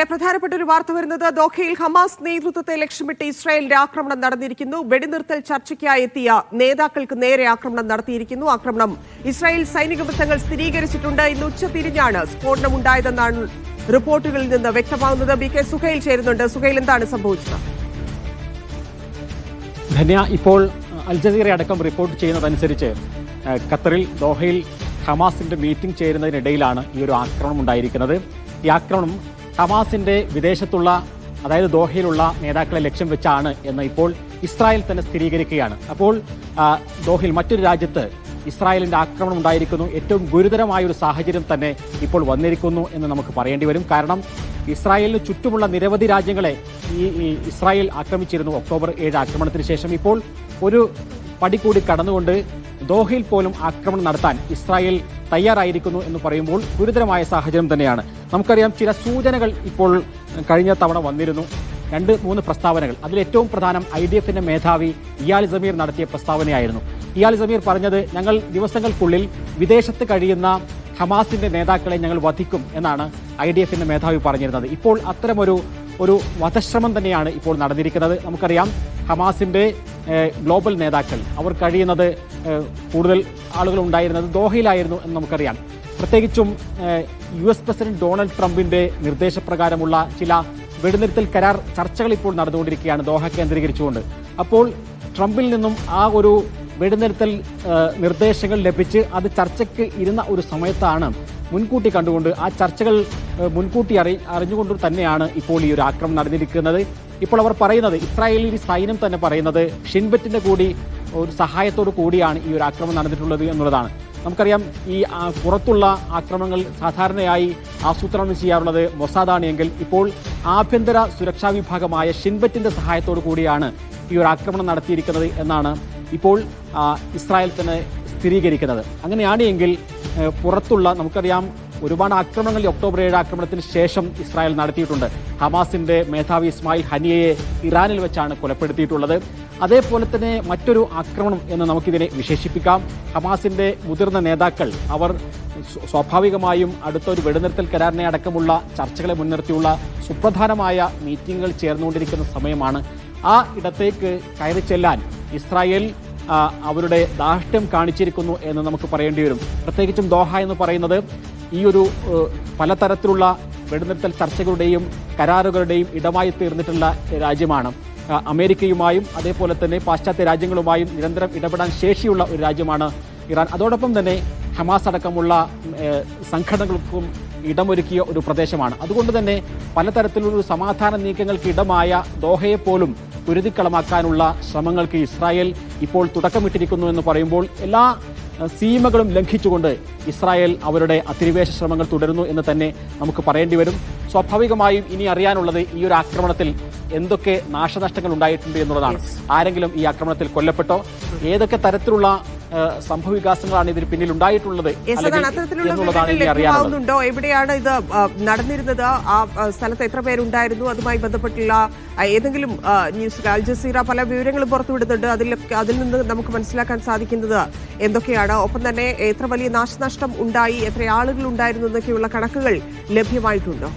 പിന്നാലെ പ്രധാനപ്പെട്ട ഒരു വാർത്ത വരുന്നത് ദോഹയിൽ ഹമാസ് നേതൃത്വത്തെ ലക്ഷ്യമിട്ട് ഇസ്രായേലിന്റെ ആക്രമണം നടന്നിരിക്കുന്നു. വെടിനിർത്തൽ ചർച്ചയ്ക്കായി എത്തിയ നേതാക്കൾക്ക് നേരെ ആക്രമണം നടത്തിയിരിക്കുന്നു. ആക്രമണം ഇസ്രായേൽ സൈനിക വൃത്തങ്ങൾ സ്ഥിരീകരിച്ചിട്ടുണ്ട്. ഇന്ന് ഉച്ചതിരിഞ്ഞാണ് സ്ഫോടനം ഉണ്ടായതെന്നാണ് റിപ്പോർട്ടുകളിൽ നിന്ന് വ്യക്തമാകുന്നത്. ബി കെ സുഹൈൽ ചേരുന്നുണ്ട്. സുഹൈൽ എന്താണ് സംഭവിച്ചത്? ധന്യ ഇപ്പോൾ അൽ ജസീറ അടക്കം റിപ്പോർട്ട് ചെയ്യുന്നതനുസരിച്ച് ഖത്തറിൽ ദോഹയിൽ ഹമാസിന്റെ മീറ്റിംഗ് ചേരുന്നതിനിടയിലാണ് ഈ ഒരു ആക്രമണം ഉണ്ടായിരിക്കുന്നത്. ഈ ആക്രമണം ഹമാസിന്റെ വിദേശത്തുള്ള അതായത് ദോഹയിലുള്ള നേതാക്കളെ ലക്ഷ്യം വെച്ചാണ് എന്ന് ഇപ്പോൾ ഇസ്രായേൽ തന്നെ സ്ഥിരീകരിക്കുകയാണ്. അപ്പോൾ ദോഹയിൽ മറ്റൊരു രാജ്യത്ത് ഇസ്രായേലിന്റെ ആക്രമണം ഉണ്ടായിരിക്കുന്നു. ഏറ്റവും ഗുരുതരമായ ഒരു സാഹചര്യം തന്നെ ഇപ്പോൾ വന്നിരിക്കുന്നു എന്ന് നമുക്ക് പറയേണ്ടി വരും. കാരണം ഇസ്രായേലിന് ചുറ്റുമുള്ള നിരവധി രാജ്യങ്ങളെ ഈ ഇസ്രായേൽ ആക്രമിച്ചിരുന്നു ഒക്ടോബർ ഏഴ് ആക്രമണത്തിന് ശേഷം. ഇപ്പോൾ ഒരു പടി കൂടി കടന്നുകൊണ്ട് ദോഹയിൽ പോലും ആക്രമണം നടത്താൻ ഇസ്രായേൽ തയ്യാറായിരിക്കുന്നു എന്ന് പറയുമ്പോൾ ഗുരുതരമായ സാഹചര്യം തന്നെയാണ്. നമുക്കറിയാം ചില സൂചനകൾ ഇപ്പോൾ കഴിഞ്ഞ തവണ വന്നിരുന്നു. രണ്ട് മൂന്ന് പ്രസ്താവനകൾ. അതിൽ ഏറ്റവും പ്രധാനം ഐ ഡി എഫിന്റെ മേധാവി ഇയാൽ സമീർ നടത്തിയ പ്രസ്താവനയായിരുന്നു. ഇയാൽ സമീർ പറഞ്ഞത് ഞങ്ങൾ ദിവസങ്ങൾക്കുള്ളിൽ വിദേശത്ത് കഴിയുന്ന ഹമാസിന്റെ നേതാക്കളെ ഞങ്ങൾ വധിക്കും എന്നാണ് ഐ ഡി എഫിന്റെ മേധാവി പറഞ്ഞിരുന്നത്. ഇപ്പോൾ അത്തരമൊരു ഒരു വധശ്രമം തന്നെയാണ് ഇപ്പോൾ നടന്നിരിക്കുന്നത്. നമുക്കറിയാം ഹമാസിന്റെ ഗ്ലോബൽ നേതാക്കൾ. അവർ കഴിയുന്നത് കൂടുതൽ ആളുകൾ ഉണ്ടായിരുന്നത് ദോഹയിലായിരുന്നു എന്ന് നമുക്കറിയാം. പ്രത്യേകിച്ചും യു എസ് പ്രസിഡന്റ് ഡൊണാൾഡ് ട്രംപിന്റെ നിർദ്ദേശപ്രകാരമുള്ള ചില വെടിനിർത്തൽ കരാർ ചർച്ചകൾ ഇപ്പോൾ നടന്നുകൊണ്ടിരിക്കുകയാണ് ദോഹ കേന്ദ്രീകരിച്ചുകൊണ്ട്. അപ്പോൾ ട്രംപിൽ നിന്നും ആ ഒരു വെടിനിർത്തൽ നിർദ്ദേശങ്ങൾ ലഭിച്ച് അത് ചർച്ചയ്ക്ക് ഇരുന്ന ഒരു സമയത്താണ് മുൻകൂട്ടി കണ്ടുകൊണ്ട് ആ ചർച്ചകൾ മുൻകൂട്ടി അറി അറിഞ്ഞുകൊണ്ട് തന്നെയാണ് ഇപ്പോൾ ഈ ഒരു ആക്രമണം നടന്നിരിക്കുന്നത്. ഇപ്പോൾ അവർ പറയുന്നത് ഇസ്രായേലി സൈന്യം തന്നെ പറയുന്നത് ഷിൻബറ്റിന്റെ കൂടി ഒരു സഹായത്തോടു കൂടിയാണ് ഈ ഒരു ആക്രമണം നടന്നിട്ടുള്ളത് എന്നുള്ളതാണ്. നമുക്കറിയാം ഈ പുറത്തുള്ള ആക്രമണങ്ങൾ സാധാരണയായി ആസൂത്രണം ചെയ്യാറുള്ളത് മൊസാദാണ് എങ്കിൽ ഇപ്പോൾ ആഭ്യന്തര സുരക്ഷാ വിഭാഗമായ ഷിൻബറ്റിന്റെ സഹായത്തോടു കൂടിയാണ് ഈ ഒരു ആക്രമണം നടത്തിയിരിക്കുന്നത് എന്നാണ് ഇപ്പോൾ ഇസ്രായേൽ തന്നെ സ്ഥിരീകരിക്കുന്നത്. അങ്ങനെയാണ് എങ്കിൽ പുറത്തുള്ള നമുക്കറിയാം ഒരുപാട് ആക്രമണങ്ങൾ ഒക്ടോബർ ഏഴ് ആക്രമണത്തിന് ശേഷം ഇസ്രായേൽ നടത്തിയിട്ടുണ്ട്. ഹമാസിന്റെ മേധാവി ഇസ്മായിൽ ഹനിയയെ ഇറാനിൽ വെച്ചാണ് കൊലപ്പെടുത്തിയിട്ടുള്ളത്. അതേപോലെ തന്നെ മറ്റൊരു ആക്രമണം എന്ന് നമുക്കിതിനെ വിശേഷിപ്പിക്കാം. ഹമാസിന്റെ മുതിർന്ന നേതാക്കൾ അവർ സ്വാഭാവികമായും അടുത്ത ഒരു വെടിനിർത്തൽ കരാറിനെ അടക്കമുള്ള ചർച്ചകളെ മുൻനിർത്തിയുള്ള സുപ്രധാനമായ മീറ്റിംഗുകൾ ചേർന്നുകൊണ്ടിരിക്കുന്ന സമയമാണ്. ആ ഇടത്തേക്ക് കയറി ചെല്ലാൻ ഇസ്രായേൽ അവരുടെ ധാർഷ്ട്യം കാണിച്ചിരിക്കുന്നു എന്ന് നമുക്ക് പറയേണ്ടി വരും. പ്രത്യേകിച്ചും ദോഹ എന്ന് പറയുന്നത് ഈ ഒരു പലതരത്തിലുള്ള വെടിനിർത്തൽ ചർച്ചകളുടെയും കരാറുകളുടെയും ഇടമായി തീർന്നിട്ടുള്ള രാജ്യമാണ്. അമേരിക്കയുമായും അതേപോലെ തന്നെ പാശ്ചാത്യ രാജ്യങ്ങളുമായും നിരന്തരം ഇടപെടാൻ ശേഷിയുള്ള ഒരു രാജ്യമാണ് ഇറാൻ. അതോടൊപ്പം തന്നെ ഹമാസ് അടക്കമുള്ള സംഘടനകൾക്കും ഇടമൊരുക്കിയ ഒരു പ്രദേശമാണ്. അതുകൊണ്ട് തന്നെ പലതരത്തിലുള്ള സമാധാന നീക്കങ്ങൾക്ക് ഇടമായ ദോഹയെപ്പോലും പോലും കുരുതിക്കളമാക്കാനുള്ള ശ്രമങ്ങൾക്ക് ഇസ്രായേൽ ഇപ്പോൾ തുടക്കമിട്ടിരിക്കുന്നു എന്ന് പറയുമ്പോൾ എല്ലാ സീമകളും ലംഘിച്ചുകൊണ്ട് ഇസ്രായേൽ അവരുടെ അധിനിവേശ ശ്രമങ്ങൾ തുടരുന്നു എന്ന് തന്നെ നമുക്ക് പറയേണ്ടി വരും. സ്വാഭാവികമായും ഇനി അറിയാനുള്ളത് ഈ ഒരു ആക്രമണത്തിൽ എന്തൊക്കെ നാശനഷ്ടങ്ങൾ ഉണ്ടായിട്ടുണ്ട് എന്നുള്ളതാണ്. ആരെങ്കിലും ഈ ആക്രമണത്തിൽ കൊല്ലപ്പെട്ടോ? ഏതൊക്കെ തരത്തിലുള്ള സംഭവവികാസങ്ങളാണ് ഇതിന് പിന്നിൽ ഉണ്ടായിട്ടുള്ളത് എന്നുള്ളതാണ് എവിടെയാണ് ഇത് നടന്നിരുന്നത്? ആ സ്ഥലത്ത് എത്ര പേരുണ്ടായിരുന്നു? അതുമായി ബന്ധപ്പെട്ടുള്ള ഏതെങ്കിലും ന്യൂസ് അൽ ജസീറ പല വിവരങ്ങളും പുറത്തുവിടുന്നുണ്ട്. അതിലൊക്കെ അതിൽ നിന്ന് നമുക്ക് മനസ്സിലാക്കാൻ സാധിക്കുന്നത് എന്തൊക്കെയാണ്? ഒപ്പം തന്നെ എത്ര വലിയ നാശനഷ്ടം ഉണ്ടായി? എത്ര ആളുകൾ ഉണ്ടായിരുന്നു? എന്നൊക്കെയുള്ള കണക്കുകൾ ലഭ്യമായിട്ടുണ്ടോ?